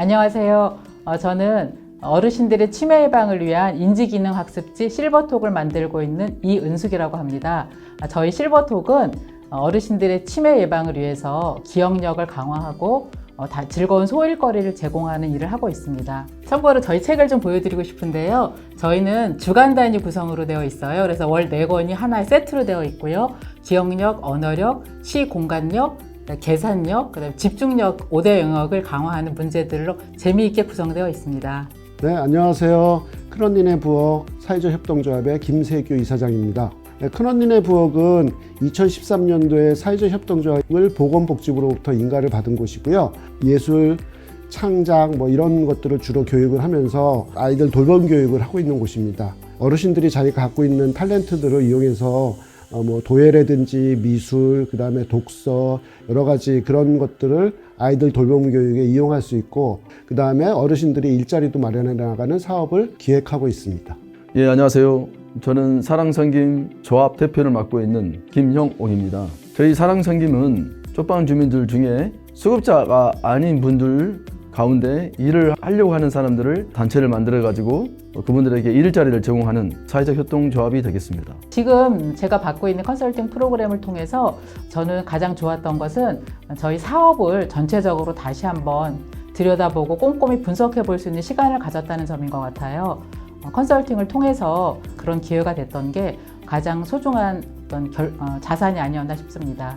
안녕하세요. 어, 저는 어르신들의 치매 예방을 위한 인지기능 학습지 실버톡을 만들고 있는 이은숙이라고 합니다. 아, 저희 실버톡은 어르신들의 치매 예방을 위해서 기억력을 강화하고 어, 다 즐거운 소일거리를 제공하는 일을 하고 있습니다. 참고로 저희 책을 좀 보여드리고 싶은데요. 저희는 주간 단위 구성으로 되어 있어요. 그래서 월 4권이 하나의 세트로 되어 있고요. 기억력, 언어력, 시 공간력, 계산력, 그다음에 집중력 5대 영역을 강화하는 문제들로 재미있게 구성되어 있습니다. 네, 안녕하세요. 큰언니네 부엌 사회적 협동조합의 김세규 이사장입니다. 네, 큰언니네 부엌은 2013년도에 사회적 협동조합을 보건복지부로부터 인가를 받은 곳이고요. 예술, 창작 뭐 이런 것들을 주로 교육을 하면서 아이들 돌봄 교육을 하고 있는 곳입니다. 어르신들이 자기가 갖고 있는 탤런트들을 이용해서 어, 뭐 도예라든지 미술, 그 다음에 독서 여러 가지 그런 것들을 아이들 돌봄 교육에 이용할 수 있고 그 다음에 어르신들이 일자리도 마련해 나가는 사업을 기획하고 있습니다. 예, 안녕하세요. 저는 사랑성김 조합 대표를 맡고 있는 김형옥입니다. 저희 사랑성김은 쪽방 주민들 중에 수급자가 아닌 분들 가운데 일을 하려고 하는 사람들을 단체를 만들어 가지고 그분들에게 일자리를 제공하는 사회적 협동조합이 되겠습니다. 지금 제가 받고 있는 컨설팅 프로그램을 통해서 저는 가장 좋았던 것은 저희 사업을 전체적으로 다시 한번 들여다보고 꼼꼼히 분석해 볼 수 있는 시간을 가졌다는 점인 것 같아요. 어, 컨설팅을 통해서 그런 기회가 됐던 게 가장 소중한 어떤 결- 어, 자산이 아니었나 싶습니다.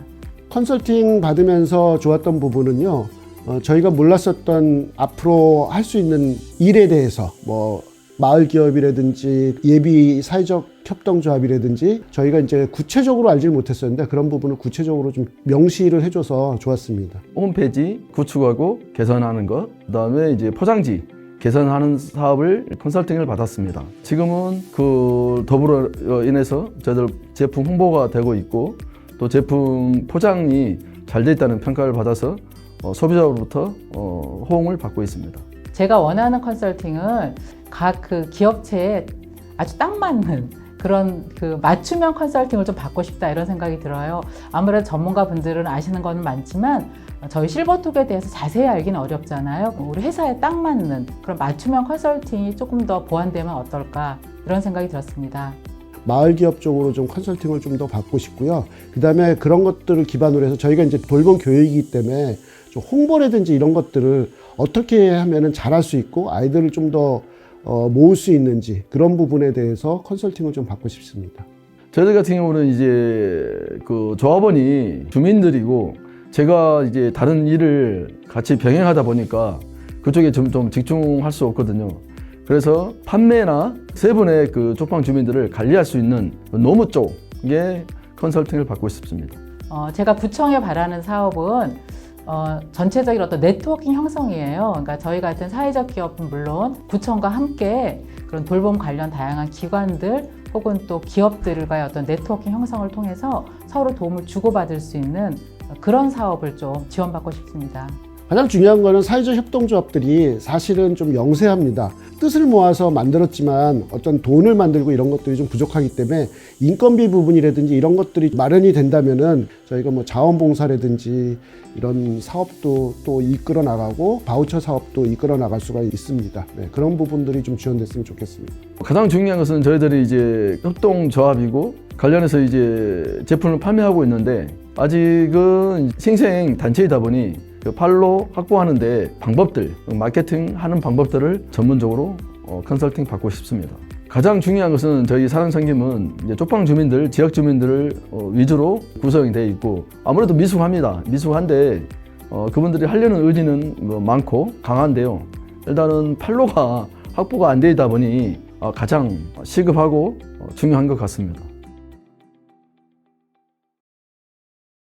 컨설팅 받으면서 좋았던 부분은요. 어, 저희가 몰랐었던 앞으로 할 수 있는 일에 대해서 뭐 마을 기업이라든지 예비 사회적 협동조합이라든지 저희가 이제 구체적으로 알지 못했었는데 그런 부분을 구체적으로 좀 명시를 해줘서 좋았습니다. 홈페이지 구축하고 개선하는 것, 그다음에 이제 포장지 개선하는 사업을 컨설팅을 받았습니다. 지금은 그 더불어 인해서 저희들 제품 홍보가 되고 있고 또 제품 포장이 잘 돼 있다는 평가를 받아서 어, 소비자로부터 어, 호응을 받고 있습니다. 제가 원하는 컨설팅은 각 그 기업체에 아주 딱 맞는 그런 그 맞춤형 컨설팅을 좀 받고 싶다 이런 생각이 들어요. 아무래도 전문가 분들은 아시는 거는 많지만 저희 실버톡에 대해서 자세히 알기는 어렵잖아요. 우리 회사에 딱 맞는 그런 맞춤형 컨설팅이 조금 더 보완되면 어떨까 이런 생각이 들었습니다. 마을 기업 쪽으로 좀 컨설팅을 좀 더 받고 싶고요. 그 다음에 그런 것들을 기반으로 해서 저희가 이제 돌봄 교육이기 때문에 좀 홍보라든지 이런 것들을 어떻게 하면은 잘할 수 있고 아이들을 좀더 어, 모을 수 있는지 그런 부분에 대해서 컨설팅을 좀 받고 싶습니다. 저희들 같은 경우는 이제 그 조합원이 주민들이고 제가 이제 다른 일을 같이 병행하다 보니까 그쪽에 좀, 좀 집중할 수 없거든요. 그래서 판매나 세 분의 그 쪽방 주민들을 관리할 수 있는 노무 쪽에 컨설팅을 받고 싶습니다. 어, 제가 구청에 바라는 사업은 어, 전체적인 어떤 네트워킹 형성이에요. 그러니까 저희 같은 사회적 기업은 물론 구청과 함께 그런 돌봄 관련 다양한 기관들 혹은 또 기업들과의 어떤 네트워킹 형성을 통해서 서로 도움을 주고받을 수 있는 그런 사업을 좀 지원받고 싶습니다. 가장 중요한 거는 사회적 협동조합들이 사실은 좀 영세합니다. 뜻을 모아서 만들었지만 어떤 돈을 만들고 이런 것들이 좀 부족하기 때문에 인건비 부분이라든지 이런 것들이 마련이 된다면은 저희가 뭐 자원봉사라든지 이런 사업도 또 이끌어 나가고 바우처 사업도 이끌어 나갈 수가 있습니다. 네, 그런 부분들이 좀 지원됐으면 좋겠습니다. 가장 중요한 것은 저희들이 이제 협동조합이고 관련해서 이제 제품을 판매하고 있는데 아직은 신생 단체이다 보니 그 팔로 확보하는데 방법들, 마케팅 하는 방법들을 전문적으로 어, 컨설팅 받고 싶습니다. 가장 중요한 것은 저희 사랑상김은 쪽방 주민들, 지역 주민들을 어, 위주로 구성이 되어 있고 아무래도 미숙합니다. 미숙한데 어, 그분들이 하려는 의지는 뭐 많고 강한데요. 일단은 팔로가 확보가 안 되다 보니 어, 가장 시급하고 어, 중요한 것 같습니다.